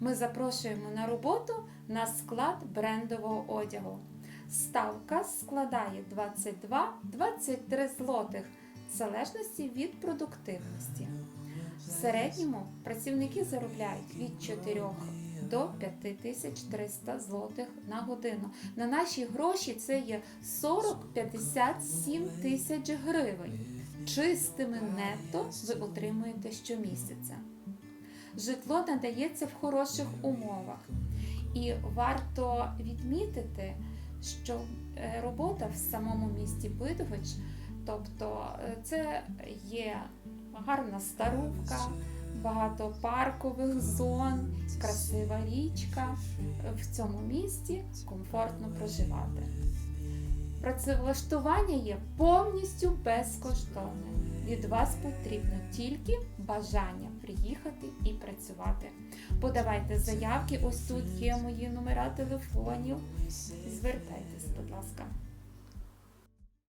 Ми запрошуємо на роботу на склад брендового одягу. Ставка складає 22-23 злотих в залежності від продуктивності. В середньому працівники заробляють від 4 до 5300 злотих на годину. На наші гроші це є 40-57 тисяч гривень. Чистими нетто ви отримуєте щомісяця. Житло надається в хороших умовах. І варто відмітити, що е, робота в самому місті Бидович, тобто е, це є гарна старувка, багато паркових зон, красива річка. В цьому місті комфортно проживати. Працевлаштування є повністю безкоштовне. Від вас потрібно тільки бажання приїхати і працювати. Подавайте заявки, ось тут є мої номера телефонів. Звертайтесь, будь ласка.